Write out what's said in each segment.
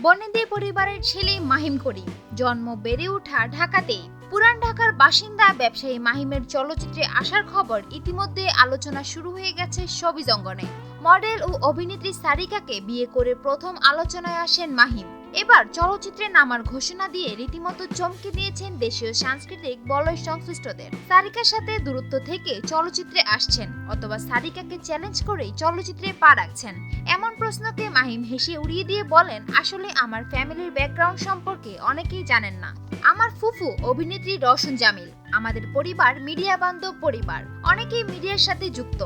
বনেদি পরিবারের ছেলে মাহিম করিম জন্ম বেড়ে ওঠা ঢাকাতে পুরান ঢাকার বাসিন্দা ব্যবসায়ী মাহিমের চলচ্চিত্রে আসার খবর ইতিমধ্যে আলোচনা শুরু হয়ে গেছে সবিজ অঙ্গনে মডেল ও অভিনেত্রী সারিকাকে বিয়ে করে প্রথম আলোচনায় আসেন মাহিম। এবার চলচ্চিত্রে নামার ঘোষণা দিয়ে রীতিমতো চমকে দিয়েছেন দেশীয় সাংস্কৃতিক বলয় সংশ্লিষ্টদের। সারিকার সাথে দূরত্ব থেকে চলচ্চিত্রে আসছেন অথবা সারিকাকে চ্যালেঞ্জ করেই চলচ্চিত্রে পা রাখছেন। এমন প্রশ্নকে মাহিম হেসে উড়িয়ে দিয়ে বলেন, আসলে আমার ফ্যামিলির ব্যাকগ্রাউন্ড সম্পর্কে অনেকেই জানেন না। আমার ফুফু অভিনেত্রী রওশন জামিল, আমাদের পরিবার মিডিয়া বান্ধব পরিবার। অনেকেই মিডিয়ার সাথে যুক্ত।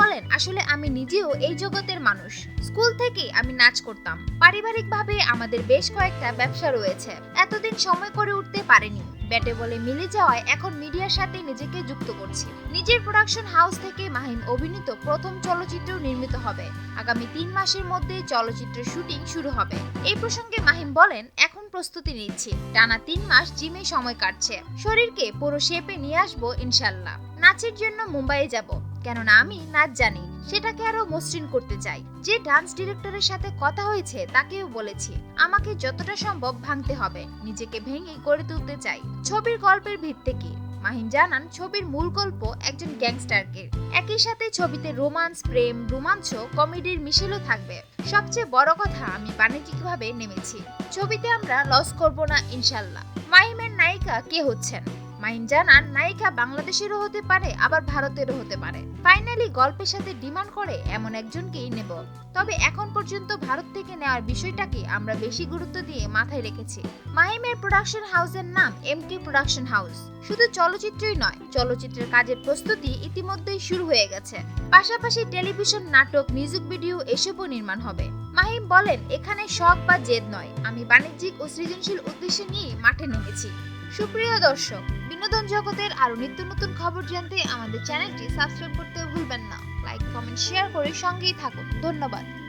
বলেন, আসলে আমি নিজেও এই জগতের মানুষ। স্কুল থেকে আমি নাচ করতাম। পারিবারিকভাবে আমাদের বেশ কয়েকটা ব্যবসা রয়েছে। এতদিন সময় করে উঠতে পারেনি। ব্যাটে বলে মিলে যাওয়ায় এখন মিডিয়ার সাথে নিজেকে যুক্ত করছি। নিজের প্রোডাকশন হাউস থেকে মাহিম অভিনীত প্রথম চলচ্চিত্র নির্মিত হবে। আগামী তিন মাসের মধ্যে চলচ্চিত্রের শুটিং শুরু হবে। এই প্রসঙ্গে মাহিম বলেন, এখন প্রস্তুতি নিচ্ছি। টানা তিন মাস জিমে সময় কাটছে। শরীরকে পুরো শেপে নিয়ে আসব ইনশাল্লাহ। নাচের জন্য মুম্বাইয়ে যাব। কেননা আমি নাচ জানি, সেটাকে আরও মসৃণ করতে চাই। যে ডান্স ডিরেক্টরের সাথে কথা হয়েছে, তাকেও বলেছি, আমাকে যতটা সম্ভব ভাঙতে হবে, নিজেকে ভেঙে গড়ে তুলতে চাই। ছবির গল্পের ভিত্তি কি? মাহিম জানান, ছবির মূল গল্প একজন গ্যাংস্টারকে। একই সাথে ছবিতে রোমান্স, প্রেম, রোমাঞ্চ, কমেডির মিশেলও থাকবে। সবচেয়ে বড় কথা, আমি বাণিজ্যিকভাবে নেমেছি। ছবিতে আমরা লস করব না, ইনশাল্লাহ। মাহিমের নায়িকা কে হচ্ছেন? মাহিম জানান, নায়িকা বাংলাদেশেরও হতে পারে, আবার ভারতেরও হতে পারে। ফাইনালি গল্পের সাথে ডিমান্ড করে এমন একজনকেই নেব। তবে এখন পর্যন্ত ভারত থেকে নেওয়ার বিষয়টাকে আমরা বেশি গুরুত্ব দিয়ে মাথায় রেখেছি। মাহিমের প্রোডাকশন হাউসের নাম এম কে প্রোডাকশন হাউস। শুধু চলচ্চিত্রই নয়, চলচ্চিত্রের কাজের প্রস্তুতি ইতিমধ্যেই শুরু হয়ে গেছে। পাশাপাশি টেলিভিশন, নাটক, মিউজিক ভিডিও এসবও নির্মাণ হবে। মাহিম বলেন, এখানে শখ বা জেদ নয়। আমি বাণিজ্যিক ও সৃজনশীল উদ্দেশ্য নিয়ে মাঠে নেমেছি। সুপ্রিয় দর্শক, বিনোদন জগতের আরও নিত্য নতুন খবর জানতে আমাদের চ্যানেলটি সাবস্ক্রাইব করতে ভুলবেন না। লাইক, কমেন্ট, শেয়ার করে সঙ্গেই থাকুন। ধন্যবাদ।